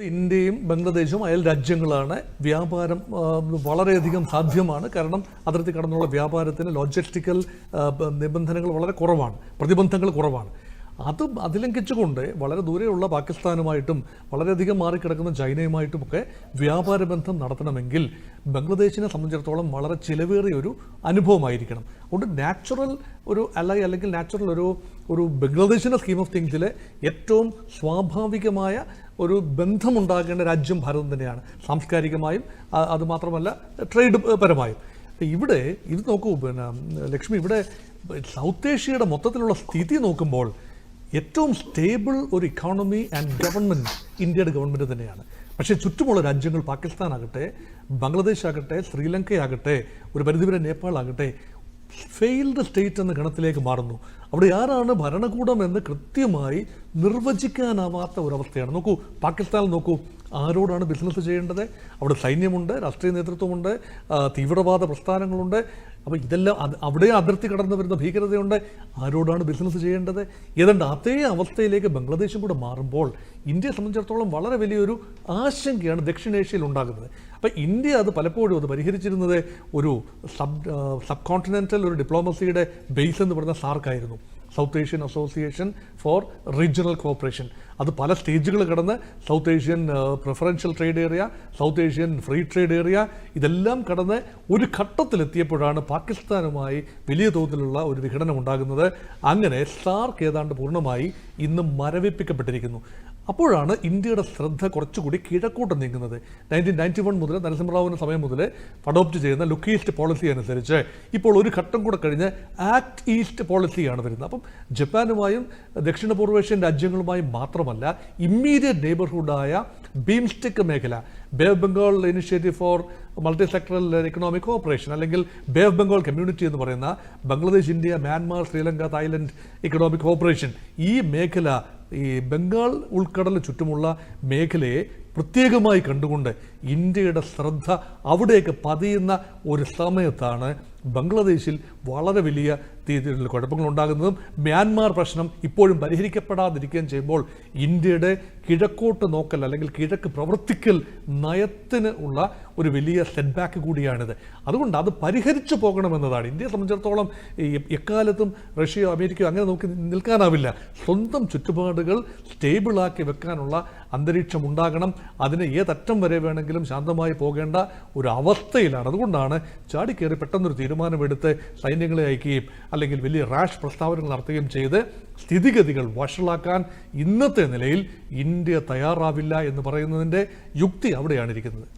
ഇന്ത്യയും ബംഗ്ലാദേശും അയൽ രാജ്യങ്ങളാണ്. വ്യാപാരം വളരെയധികം സാധ്യമാണ്. കാരണം അതിർത്തി കടന്നുള്ള വ്യാപാരത്തിന് ലോജിസ്റ്റിക്കൽ നിബന്ധനകൾ വളരെ കുറവാണ്. പ്രതിബന്ധങ്ങൾ കുറവാണ്. അത് അതിലംഘിച്ചുകൊണ്ട് വളരെ ദൂരെയുള്ള പാകിസ്ഥാനുമായിട്ടും വളരെയധികം മാറിക്കിടക്കുന്ന ചൈനയുമായിട്ടുമൊക്കെ വ്യാപാര ബന്ധം നടത്തണമെങ്കിൽ ബംഗ്ലാദേശിനെ സംബന്ധിച്ചിടത്തോളം വളരെ ചിലവേറിയ ഒരു അനുഭവമായിരിക്കണം. അതുകൊണ്ട് നാച്ചുറൽ ഒരു അലൈ അല്ലെങ്കിൽ നാച്ചുറൽ ഒരു ഒരു ബംഗ്ലാദേശിന്റെ സ്കീം ഓഫ് തിങ്സിലെ ഏറ്റവും സ്വാഭാവികമായ ഒരു ബന്ധമുണ്ടാകേണ്ട രാജ്യം ഭാരതം തന്നെയാണ്. സാംസ്കാരികമായും അതുമാത്രമല്ല ട്രേഡ് പരമായും. ഇവിടെ ഇത് നോക്കൂ പിന്നെ ലക്ഷ്മി ഇവിടെ സൗത്ത് ഏഷ്യയുടെ മൊത്തത്തിലുള്ള സ്ഥിതി നോക്കുമ്പോൾ ഏറ്റവും സ്റ്റേബിൾ ഒരു ഇക്കോണമി ആൻഡ് ഗവൺമെന്റ് ഇന്ത്യയുടെ ഗവൺമെന്റ് തന്നെയാണ്. പക്ഷേ ചുറ്റുമുള്ള രാജ്യങ്ങൾ പാകിസ്ഥാനാകട്ടെ ബംഗ്ലാദേശ് ആകട്ടെ ശ്രീലങ്കയാകട്ടെ ഒരു പരിധിവരെ നേപ്പാളാകട്ടെ ഫെയിൽഡ് സ്റ്റേറ്റ് എന്ന ഗണത്തിലേക്ക് മാറുന്നു. അവിടെ ആരാണ് ഭരണകൂടം എന്ന് കൃത്യമായി നിർവചിക്കാനാവാത്ത ഒരവസ്ഥയാണ്. നോക്കൂ പാകിസ്ഥാനിൽ നോക്കൂ ആരോടാണ് ബിസിനസ് ചെയ്യേണ്ടത്? അവിടെ സൈന്യമുണ്ട് രാഷ്ട്രീയ നേതൃത്വമുണ്ട് തീവ്രവാദ പ്രസ്ഥാനങ്ങളുണ്ട്. അപ്പോൾ ഇതെല്ലാം അത് അവിടെ അതിർത്തി കടന്നു വരുന്ന ഭീകരതയുണ്ട്. ആരോടാണ് ബിസിനസ് ചെയ്യേണ്ടത്? ഏതാണ്ട് അതേ അവസ്ഥയിലേക്ക് ബംഗ്ലാദേശും കൂടെ മാറുമ്പോൾ ഇന്ത്യയെ സംബന്ധിച്ചിടത്തോളം വളരെ വലിയൊരു ആശങ്കയാണ് ദക്ഷിണേഷ്യയിൽ ഉണ്ടാകുന്നത്. അപ്പോൾ ഇന്ത്യ അത് പലപ്പോഴും അത് പരിഹരിച്ചിരുന്നത് ഒരു സബ് സബ് കോണ്ടിനെന്റൽ ഒരു ഡിപ്ലോമസിയുടെ ബേസ് എന്ന് പറയുന്ന സാർക്കായിരുന്നു South Asian Association for Regional Cooperation അത് പല സ്റ്റേജുകൾ കടന്ന് South Asian preferential trade area South Asian free trade area ഇതെല്ലാം കടന്ന് ഒരു ഘട്ടത്തിലെത്തിയപ്പോഴാണ് പാകിസ്ഥാനുമായി വലിയ തോതിലുള്ള ഒരു വിഘടനം ഉണ്ടാകുന്നത്. അങ്ങനെ സാർക്ക് ഏതാണ്ട് പൂർണമായി ഇന്ന് മരവിപ്പിക്കപ്പെട്ടിരിക്കുന്നു. അപ്പോഴാണ് ഇന്ത്യയുടെ ശ്രദ്ധ കുറച്ചുകൂടി കിഴക്കോട്ട് നീങ്ങുന്നത്. നയന്റീൻ നയന്റി വൺ മുതൽ നരസിംഹറാവുവിന്റെ സമയം മുതൽ അഡോപ്റ്റ് ചെയ്യുന്ന ലുക്ക് ഈസ്റ്റ് പോളിസി അനുസരിച്ച് ഇപ്പോൾ ഒരു ഘട്ടം കൂടെ കഴിഞ്ഞ് ആക്ട് ഈസ്റ്റ് പോളിസിയാണ് വരുന്നത്. അപ്പം ജപ്പാനുമായും ദക്ഷിണ പൂർവേഷ്യൻ രാജ്യങ്ങളുമായും മാത്രമല്ല ഇമ്മീഡിയറ്റ് നെയ്ബർഹുഡായ ബീംസ്റ്റിക് മേഖല Bay of Bengal Initiative for Multi Sectoral Economic Cooperation അല്ലെങ്കിൽ ബേ ഓഫ് ബംഗാൾ കമ്മ്യൂണിറ്റി എന്ന് പറയുന്ന Bangladesh India Myanmar Sri Lanka Thailand economic cooperation ഈ മേഖല ഈ ബംഗാൾ ഉൾക്കടലിന് ചുറ്റുമുള്ള മേഖലയെ പ്രത്യേകമായി കണ്ടുകൊണ്ട് ഇന്ത്യയുടെ ശ്രദ്ധ അവിടേക്ക് പതിയുന്ന ഒരു സമയത്താണ് ബംഗ്ലാദേശിൽ വളരെ വലിയ രീതിയിലുള്ള കുഴപ്പങ്ങൾ ഉണ്ടാകുന്നതും മ്യാൻമാർ പ്രശ്നം ഇപ്പോഴും പരിഹരിക്കപ്പെടാതിരിക്കുകയും ചെയ്യുമ്പോൾ ഇന്ത്യയുടെ കിഴക്കോട്ട് നോക്കൽ അല്ലെങ്കിൽ കിഴക്ക് പ്രവർത്തിക്കൽ നയത്തിന് ഉള്ള ഒരു വലിയ സെറ്റ് ബാക്ക് കൂടിയാണിത്. അതുകൊണ്ട് അത് പരിഹരിച്ചു പോകണമെന്നതാണ്. ഇന്ത്യയെ സംബന്ധിച്ചിടത്തോളം എക്കാലത്തും റഷ്യയോ അമേരിക്കയോ അങ്ങനെ നോക്കി നിൽക്കാനാവില്ല. സ്വന്തം ചുറ്റുപാടുകൾ സ്റ്റേബിളാക്കി വെക്കാനുള്ള അന്തരീക്ഷം ഉണ്ടാകണം. അതിന് ഏതറ്റം വരെ വേണമെങ്കിലും ശാന്തമായി പോകേണ്ട ഒരു അവസ്ഥയിലാണ്. അതുകൊണ്ടാണ് ചാടിക്കേറി പെട്ടെന്നൊരു തീരുമാനമെടുത്ത് സൈന്യങ്ങളെ അയക്കുകയും അല്ലെങ്കിൽ വലിയ റാഷ് പ്രസ്താവനകൾ നടത്തുകയും ചെയ്ത് സ്ഥിതിഗതികൾ വഷളാക്കാൻ ഇന്നത്തെ നിലയിൽ ഇന്ത്യ തയ്യാറാവില്ല എന്ന് പറയുന്നതിന്റെ യുക്തി അവിടെയാണ് ഇരിക്കുന്നത്.